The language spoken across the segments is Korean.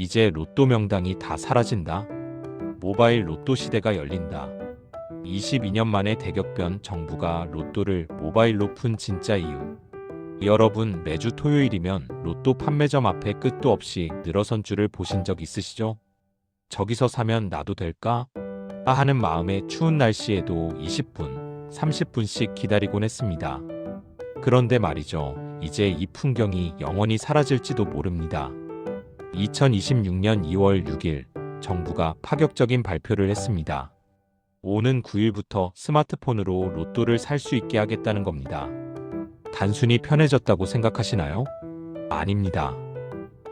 이제 로또 명당이 다 사라진다. 모바일 로또 시대가 열린다. 22년 만에 대격변 정부가 로또를 모바일로 푼 진짜 이유. 여러분 매주 토요일이면 로또 판매점 앞에 끝도 없이 늘어선 줄을 보신 적 있으시죠? 저기서 사면 나도 될까? 아 하는 마음에 추운 날씨에도 20분, 30분씩 기다리곤 했습니다. 그런데 말이죠. 이제 이 풍경이 영원히 사라질지도 모릅니다. 2026년 2월 6일 정부가 파격적인 발표를 했습니다. 오는 9일부터 스마트폰으로 로또를 살 수 있게 하겠다는 겁니다. 단순히 편해졌다고 생각하시나요? 아닙니다.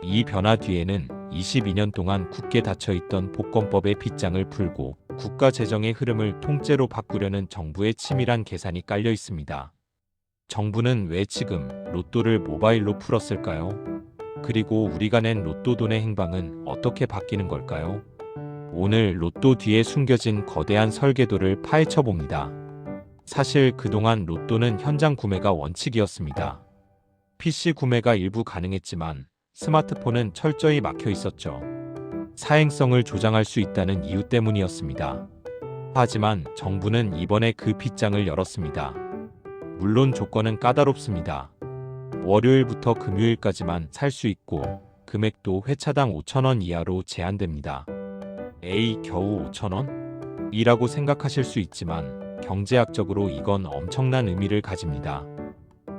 이 변화 뒤에는 22년 동안 굳게 닫혀있던 복권법의 빗장을 풀고 국가 재정의 흐름을 통째로 바꾸려는 정부의 치밀한 계산이 깔려 있습니다. 정부는 왜 지금 로또를 모바일로 풀었을까요? 그리고 우리가 낸 로또 돈의 행방은 어떻게 바뀌는 걸까요? 오늘 로또 뒤에 숨겨진 거대한 설계도를 파헤쳐 봅니다. 사실 그동안 로또는 현장 구매가 원칙이었습니다. PC 구매가 일부 가능했지만 스마트폰은 철저히 막혀 있었죠. 사행성을 조장할 수 있다는 이유 때문이었습니다. 하지만 정부는 이번에 그 빗장을 열었습니다. 물론 조건은 까다롭습니다. 월요일부터 금요일까지만 살 수 있고 금액도 회차당 5천원 이하로 제한됩니다. 에이 겨우 5천원? 이라고 생각하실 수 있지만 경제학적으로 이건 엄청난 의미를 가집니다.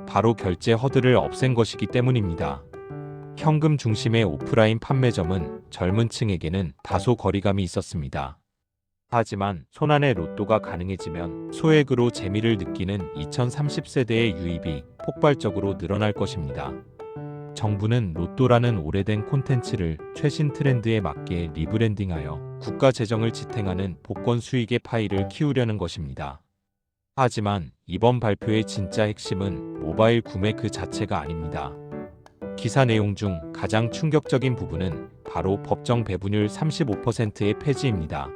바로 결제 허들을 없앤 것이기 때문입니다. 현금 중심의 오프라인 판매점은 젊은 층에게는 다소 거리감이 있었습니다. 하지만 손안의 로또가 가능해지면 소액으로 재미를 느끼는 2030세대의 유입이 폭발적으로 늘어날 것입니다. 정부는 로또라는 오래된 콘텐츠를 최신 트렌드에 맞게 리브랜딩하여 국가 재정을 지탱하는 복권 수익의 파이를 키우려는 것입니다. 하지만 이번 발표의 진짜 핵심은 모바일 구매 그 자체가 아닙니다. 기사 내용 중 가장 충격적인 부분은 바로 법정 배분율 35%의 폐지입니다.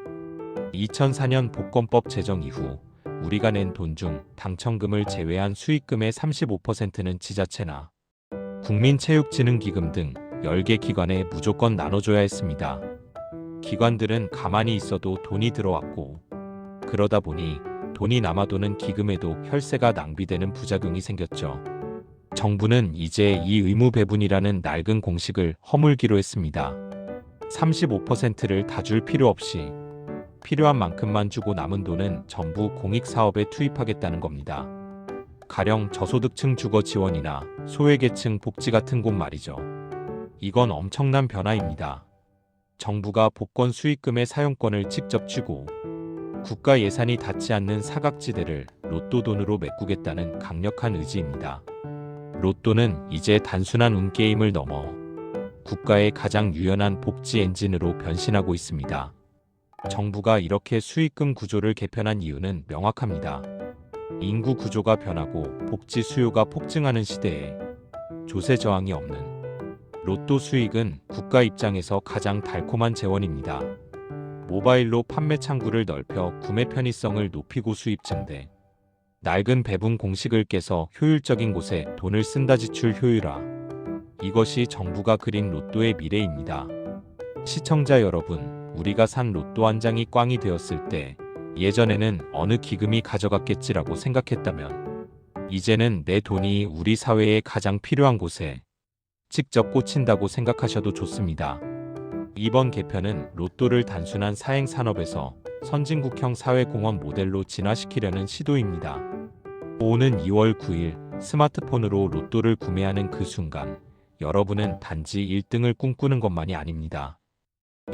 2004년 복권법 제정 이후 우리가 낸 돈 중 당첨금을 제외한 수익금의 35%는 지자체나 국민체육진흥기금 등 10개 기관에 무조건 나눠줘야 했습니다. 기관들은 가만히 있어도 돈이 들어왔고 그러다 보니 돈이 남아도는 기금에도 혈세가 낭비되는 부작용이 생겼죠. 정부는 이제 이 의무 배분이라는 낡은 공식을 허물기로 했습니다. 35%를 다 줄 필요 없이 필요한 만큼만 주고 남은 돈은 전부 공익 사업에 투입하겠다는 겁니다. 가령 저소득층 주거 지원이나 소외계층 복지 같은 곳 말이죠. 이건 엄청난 변화입니다. 정부가 복권 수익금의 사용권을 직접 쥐고 국가 예산이 닿지 않는 사각지대를 로또 돈으로 메꾸겠다는 강력한 의지입니다. 로또는 이제 단순한 운게임을 넘어 국가의 가장 유연한 복지 엔진으로 변신하고 있습니다. 정부가 이렇게 수익금 구조를 개편한 이유는 명확합니다. 인구 구조가 변하고 복지 수요가 폭증하는 시대에 조세 저항이 없는 로또 수익은 국가 입장에서 가장 달콤한 재원입니다. 모바일로 판매 창구를 넓혀 구매 편의성을 높이고 수입 증 대. 낡은 배분 공식을 깨서 효율적인 곳에 돈을 쓴다 지출 효율화. 이것이 정부가 그린 로또의 미래입니다. 시청자 여러분, 우리가 산 로또 한 장이 꽝이 되었을 때 예전에는 어느 기금이 가져갔겠지라고 생각했다면 이제는 내 돈이 우리 사회에 가장 필요한 곳에 직접 꽂힌다고 생각하셔도 좋습니다. 이번 개편은 로또를 단순한 사행 산업에서 선진국형 사회공헌 모델로 진화시키려는 시도입니다. 오는 2월 9일 스마트폰으로 로또를 구매하는 그 순간 여러분은 단지 1등을 꿈꾸는 것만이 아닙니다.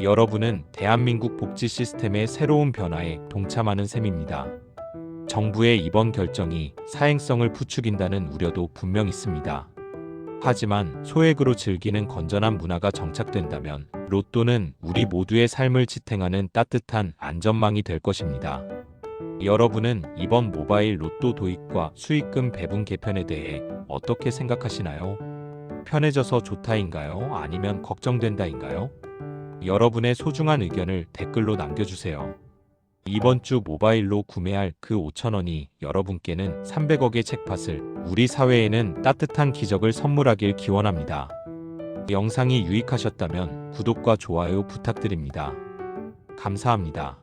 여러분은 대한민국 복지 시스템의 새로운 변화에 동참하는 셈입니다. 정부의 이번 결정이 사행성을 부추긴다는 우려도 분명 있습니다. 하지만 소액으로 즐기는 건전한 문화가 정착된다면 로또는 우리 모두의 삶을 지탱하는 따뜻한 안전망이 될 것입니다. 여러분은 이번 모바일 로또 도입과 수익금 배분 개편에 대해 어떻게 생각하시나요? 편해져서 좋다인가요? 아니면 걱정된다인가요? 여러분의 소중한 의견을 댓글로 남겨주세요. 이번 주 모바일로 구매할 그 5천원이 여러분께는 300억의 책팟을 우리 사회에는 따뜻한 기적을 선물하길 기원합니다. 영상이 유익하셨다면 구독과 좋아요 부탁드립니다. 감사합니다.